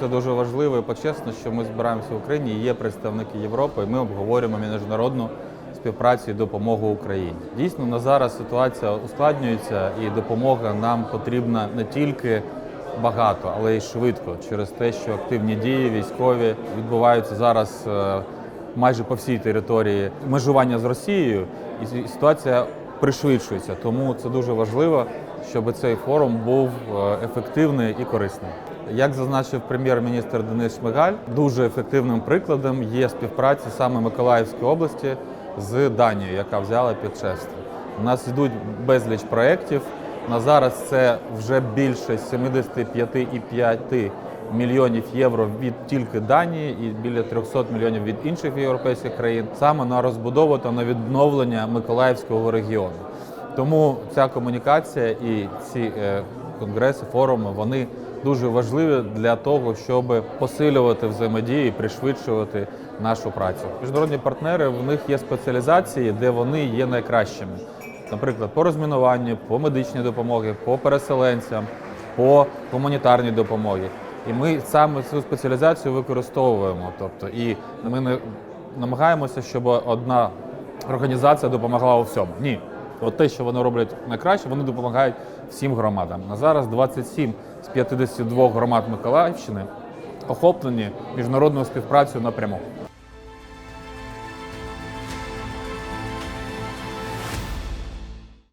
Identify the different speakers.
Speaker 1: Це дуже важливо і почесно, що ми збираємося в Україні. Є представники Європи, і ми обговорюємо міжнародну співпрацю і допомогу Україні. Дійсно, на зараз ситуація ускладнюється, і допомога нам потрібна не тільки багато, але й швидко, через те, що активні дії військові відбуваються зараз е, майже по всій території межування з Росією, і ситуація пришвидшується. Тому це дуже важливо, щоб цей форум був е, ефективний і корисний. Як зазначив прем'єр-міністр Денис Шмигаль, дуже ефективним прикладом є співпраця саме Миколаївської області з Данією, яка взяла під шефство. У нас йдуть безліч проєктів. На зараз це вже більше 75,5 мільйонів євро від тільки Данії і біля 300 мільйонів від інших європейських країн саме на розбудову та на відновлення Миколаївського регіону. Тому ця комунікація і ці е, конгреси, форуми вони дуже важливі для того, щоб посилювати взаємодію і пришвидшувати нашу працю. Міжнародні партнери в них є спеціалізації, де вони є найкращими. Наприклад, по розмінуванню, по медичній допомогі, по переселенцям, по гуманітарній допомогі. І ми саме цю спеціалізацію використовуємо. Тобто, і ми не намагаємося, щоб одна організація допомагала у всьому. Ні. От те, що вони роблять найкраще, вони допомагають всім громадам. На зараз 27 з 52 громад Миколаївщини охоплені міжнародною співпрацею напряму.